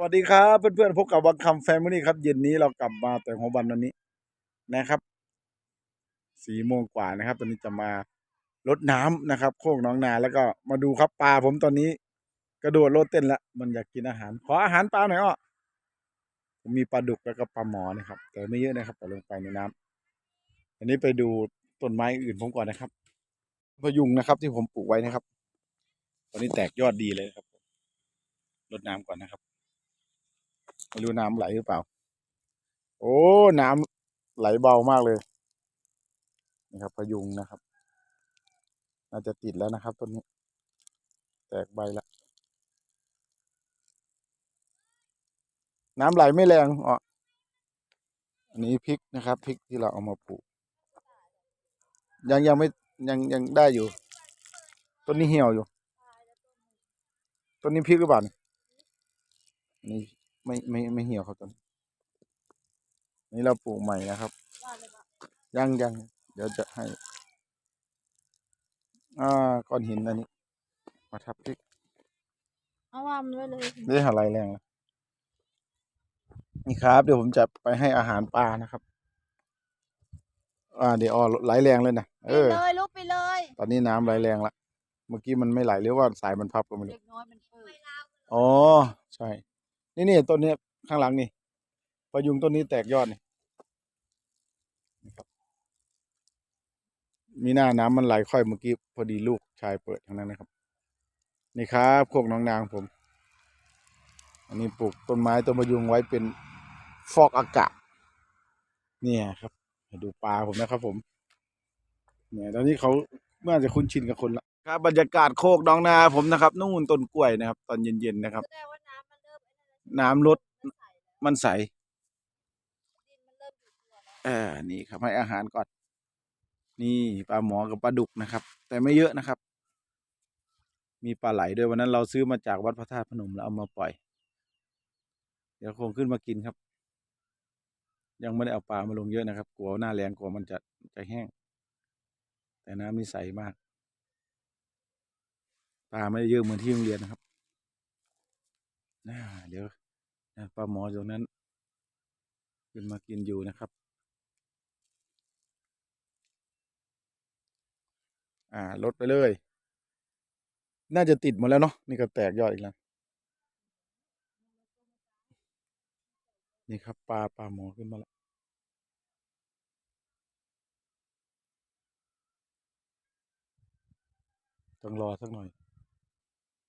วัสดีครับเพื่อนๆพบกับวังคำแฟมิลี่ครับ เย็นนี้เรากลับมาแต่หัววันวันนี้นะครับสี่โมงกว่านะครับ ตอนนี้จะมาลดน้ำนะครับ โคกน้องนาแล้วก็มาดูครับปลาผมตอนนี้ กระโดดโลดเต้นละมันอยากกินอาหาร ขออาหารปลาหน่อยอ้อผมมีปลาดุกแล้วก็ปลาหมอนะครับ แต่ไม่เยอะนะครับแต่ลงไปในน้ำอันนี้ไปดูต้นไม้อื่นผมก่อนนะครับพยุงนะครับที่ผมปลูกไว้นะครับ ตอนนี้แตกยอดดีเลยครับรดน้ำก่อนนะครับ ไม่รู้น้ำไหลหรือเปล่า โอ้น้ำไหลเบามากเลยนะครับพยุงนะครับน่าจะติดแล้วนะครับต้นนี้ แตกใบแล้วน้ำไหลไม่แรงอ๋ออันนี้พริกนะครับพริกที่เราเอามาปลูก ยังยังไม่ยังยังได้อยู่ ต้นนี้เหี่ยวอยู่ ต้นนี้พริกหรือเปล่าเนี่ยอันนี่ ไม่ไม่ไม่เหี่ยวครับต้นนี้เราปลูกใหม่นะครับ ยังยังเดี๋ยวจะให้ อ่าก้อนหินอันนี้ มาทับพริกเอาวางมันไว้เลยได้อะไรแรงแล้วนี่ครับ เดี๋ยวผมจะไปให้อาหารปลานะครับ อ่า เดี๋ยวอ๋อไหลแรงเลยนะเอไปอเลยลุกไปเลย ตอนนี้น้ำไหลแรงละเมื่อกี้มันไม่ไหลหรือว่าสายมันพับก็ไม่รู้เด็กน้อยมันเปิดอ๋อ ใช่ นี่นี่ต้นนี้ข้างหลังนี่พยุงต้นนี้แตกยอดนี่นะครับมีหน้าน้ำมันไหลค่อยเมื่อกี้พอดีลูกชายเปิดทั้งนั้นนะครับ นี่ครับพวกน้องนางผม อันนี้ปลูกต้นไม้ต้นพยุงไว้เป็นฟอกอากาศเนี่ยครับดูปลาผมนะครับผม เนี่ยตอนนี้เขาเมื่อจะคุ้นชินกับคนละครับบรรยากาศโคกน้องนาผมนะครับนู่นต้นกล้วยนะครับ ตอนเย็นๆนะครับ น้ำลดมันใสมันใสดินมันเริ่มอยู่ตัวแล้วเออนี่ครับให้อาหารก่อน นี่ปลาหมอกับปลาดุกนะครับ แต่ไม่เยอะนะครับ มีปลาไหลด้วยวันนั้นเราซื้อมาจากวัดพระธาตุพนมแล้วเอามาปล่อย เดี๋ยวคงขึ้นมากินครับ ยังไม่ได้เอาปลามาลงเยอะนะครับ กลัวหน้าแรงกลัวมันจะจะแห้ง แต่น้ำนี่ใสมากปลาไม่ได้เยอะเหมือนที่โรงเรียนนะครับ น่าเดี๋ยวนะปลาหมอตรงนั้น ขึ้นมากินอยู่นะครับ อ่าลดไปเลย น่าจะติดหมดแล้วเนาะนี่ก็แตกยอดอีกแล้ว นี่ครับปลาปลาหมอขึ้นมาแล้วต้องรอสักหน่อย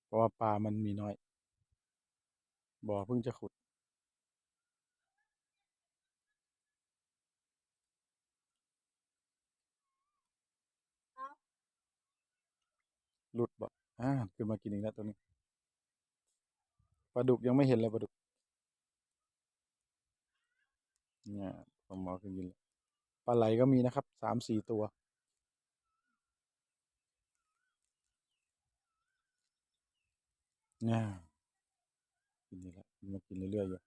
เพราะว่าปลามันมีน้อย บ่อเพิ่งจะขุด หลุดบ่อ่าขึ้นมากินอีกแล้วตัวนี้ปลาดุกยังไม่เห็นเลยปลาดุก เนี่ยปลาหมอขึ้นกินแล้วปลาไหลก็มีนะครับสามสี่ตัวเนี่ย กินอีกแล้วกินมากินเรื่อยๆอยู่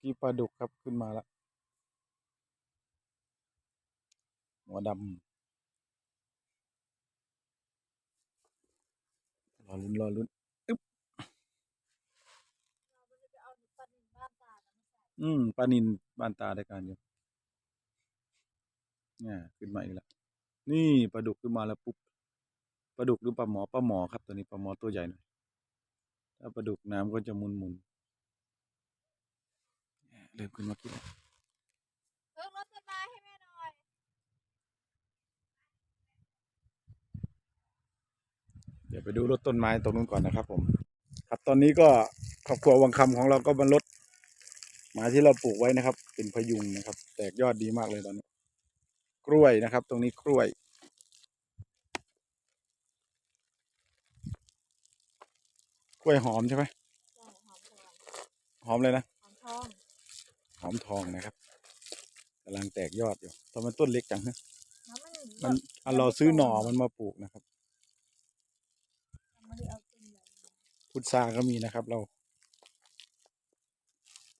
กี่ปลาดุกครับขึ้นมาแล้วหัวดำรอลุ้นรอลุ้นอึ๊บเราจะเอาปลาหนึ่งบ้านตาแล้วมาใส่อืมปลานินบ้านตาได้การอยู่ เนี่ยขึ้นมาอีกแล้วนี่ปลาดุกขึ้นมาแล้วปุ๊บปลาดุกหรือปลาหมอปลาหมอครับตัวนี้ปลาหมอตัวใหญ่หน่อยถ้าปลาดุกน้ำก็จะหมุนหมุนๆเนี่ยเริ่มขึ้นมากินแล้วเพิ่งรถต้นไม้ให้แม่หน่อยเดี๋ยวไปดูรถต้นไม้ตรงนู้นก่อนนะครับ ผม ครับตอนนี้ก็ครอบครัววังคำของเราก็บรรลดไม้ที่เราปลูกไว้นะครับ เป็นพยุงนะครับ แตกยอดดีมากเลยตอนนี้ กล้วยนะครับ ตรงนี้กล้วย กล้วยหอมใช่ไหมใช่หอมทองหอมเลยนะหอมทองหอมทองนะครับกำลังแตกยอดอยู่ทำไมต้นเล็กจังฮะน้ำมันมันเอาเราซื้อหน่อมันมาปลูกนะครับไม่ได้เอาต้นใหญ่พุทราก็มีนะครับเรา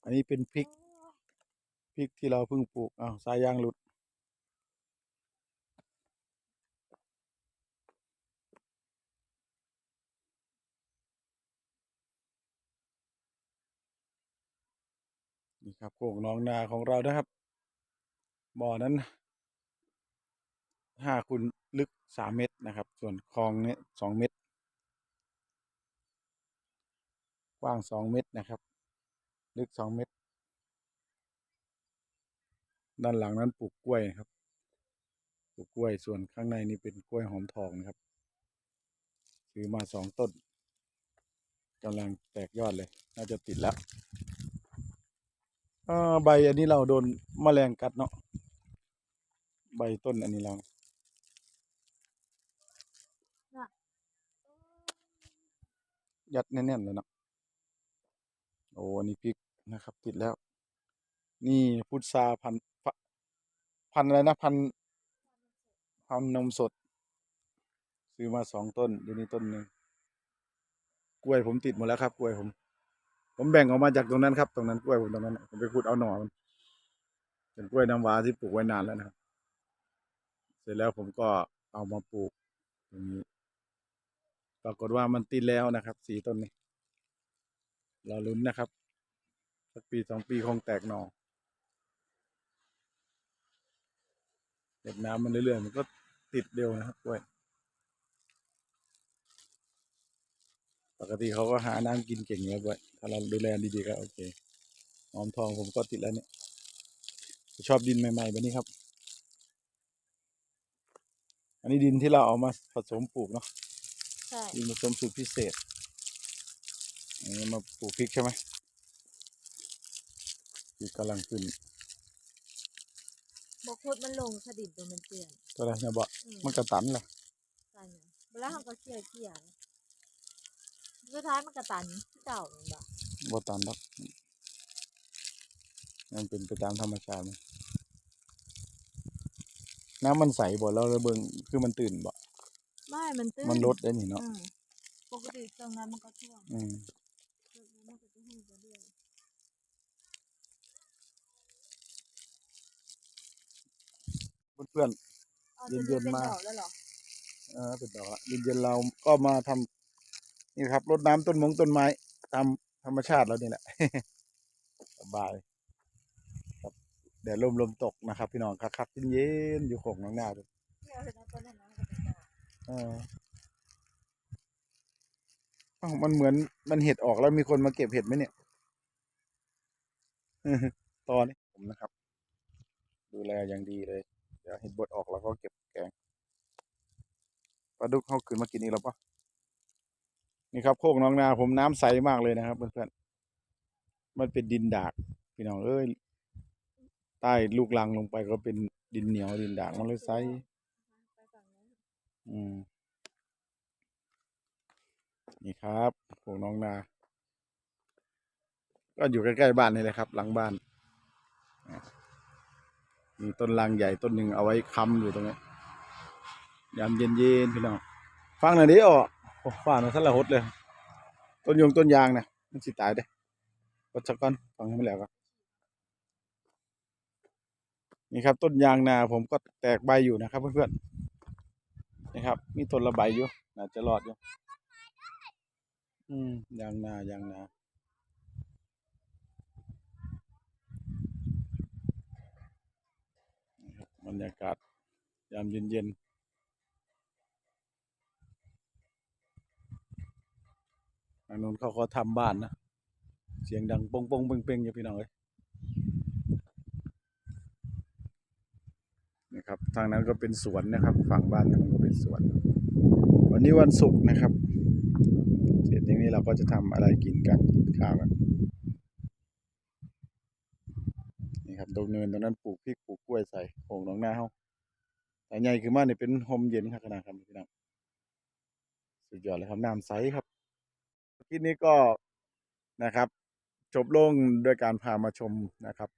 อันนี้เป็นพริก พริกที่เราเพิ่งปลูกอ้าวสายยางหลุด ครับโขงน้องนาของเรานะครับ บ่อนั้นห้าคูณลึกสามเมตรนะครับ ส่วนคลองเนี้ยสองเมตร กว้างสองเมตรนะครับ ลึกสองเมตร ด้านหลังนั้นปลูกกล้วยนะครับ ปลูกกล้วยส่วนข้างในนี่เป็นกล้วยหอมทองนะครับ ซื้อมาสองต้นกำลังแตกยอดเลย น่าจะติดแล้ว ใบอันนี้เราโดนแมลงกัดเนาะใบต้นอันนี้เรายัดแน่นๆเลยเนาะโอ้อันนี่พริกนะครับ ติดแล้ว นี่พุทราพันพ,พันอะไรนะพันพันนมสด ซื้อมาสองต้นเดี๋ยวนี้ต้นหนึ่งกล้วยผมติดหมดแล้วครับ กล้วยผม ผมแบ่งออกมาจากตรงนั้นครับ ตรงนั้นกล้วยผมตรงนั้น ผมไปขุดเอาหน่อมันเป็นกล้วยน้ำว้าที่ปลูกไว้นานแล้วนะครับ เสร็จแล้วผมก็เอามาปลูกตรงนี้ปรากฏว่ามันติดแล้วนะครับ สีต้นนี้เราลุ้นนะครับสักปีสองปีคงแตกหน่อเก็บน้ำมันเรื่อยๆมันก็ติดเร็วนะครับกล้วย ปกติเขาก็หาน้ำกินเก่งแล้วด้วยถ้าเราดูแลดีๆก็โอเคหอมทองผมก็ติดแล้วเนี่ย ชอบดินใหม่ๆแบบนี้ครับ อันนี้ดินที่เราเอามาผสมปลูกเนาะใช่ดินผสมสูตรพิเศษอันนี้มาปลูกพริกใช่ไหมพริกกำลังขึ้นบอกโคตรมันลงสดิบตัวมันเปลี่ยนก็ได้นะบอกอืมมันกระตันแหละใช่เนี่ยเวลาเขาก็เคี่ยวเคี่ยว สุดท้ายมันกระตันที่เก่ามันแบบบ่ตันหรอกมันเป็นไปตามธรรมชาติมันน้ำมันใสบ่เราเลยเบิ่งคือมันตื่นบ่ไม่มันตื้นมันลดได้นี่เนาะอืมปกติตรงนั้นมันก็ท่วมอืมตรงนั้นมันก็จะให้ไปเรื่อยเพื่อนอาเย็นๆจะป็มาดอกแล้วเหรอ ๆเออเป็นดอกละเย็นๆเราก็มาทำ นี่ครับรดน้ำต้นมงต้นไม้ตามธรรมชาติแล้วนี่แหละสบายครับเดี๋ยวลมลมตกนะครับ พี่น้องคักๆเย็นๆอยู่โขงน้องหน้าด้วยเคี่ยวเห็นแล้วต้นนั้นมันเป็นดอกเอออ้าวมันเหมือนมันเห็ดออกแล้วมีคนมาเก็บเห็ดไหมเนี่ยตอนนี้ผมนะครับ ดูแลอย่างดีเลย เดี๋ยวเห็ดบดออกแล้วก็เก็บแกงปลาดุกเขาขึ้นมากินอีกแล้วปะ นี่ครับโคกน้องนาผมน้ำใสมากเลยนะครับเพื่อนๆมันเป็นดินดากพี่น้องเอ้ยใต้ลูกลังลงไปก็เป็นดินเหนียวดินดากมันเลยใสอืมนี่ครับพวกน้องนา ก็อยู่ใกล้ๆบ้านนี่เลยครับ หลังบ้านมีต้นลางใหญ่ต้นหนึ่งเอาไว้ค้ำอยู่ตรงนี้ยามเย็นๆพี่น้องฟังหน่อยดิอ๋อ โอ้ฟ้ามันสละหดเลย ต้นยงต้นยางนะมันสิตายเด้กดสักก่อนฟังให้มันแล้วก็นี่ครับ ต้นยางนาผมก็แตกใบอยู่นะครับ เพื่อนๆนะครับ มีต้นละใบอยู่น่าจะรอดอยู่อืมยางนายางนาบบรรยากาศ ยามเย็นๆ ทางนู้นเขาก็ทำบ้านนะ เสียงดังปงปงเป่งเป่งอยู่พี่น้องเอ้ยนะครับ ทางนั้นก็เป็นสวนนะครับ ฝั่งบ้านทางนั้นก็เป็นสวน วันนี้วันศุกร์นะครับเสร็จอย่างนี้เราก็จะทำอะไรกินกันกินข้าวกันนี่ครับตรงเนินตรงนั้นปลูกพริกปลูกกล้วยใส่โขงหนองนาเฮาแต่ใหญ่คือมาเนี่ยเป็นโฮมเย็นครับขนาดครับพี่น้องสุดยอดเลยครับน้ำใสครับ คลิปนี้ก็นะครับ จบลงด้วยการพามาชมนะครับ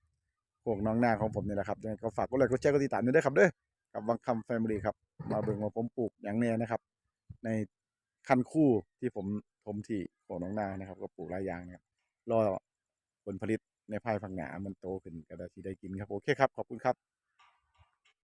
โขงหน้องนาของผมนี่แหละครับยังไงก็ฝากกดไลค์กดแชร์กดติดตามด้วยครับเด้อกับวังคำแฟมิลี่ครับ มาเบิ่งว่าผมปลูกอย่างเนี้ยนะครับ ในคันคู่ที่ผมทมที่โขงน้องนานะครับ ก็ปลูกหลายอย่างนะครับรอผลผลิตในภายภาคหนามันโตขึ้นก็ได้ที่ได้กินครับ โอเคครับ ขอบคุณครับ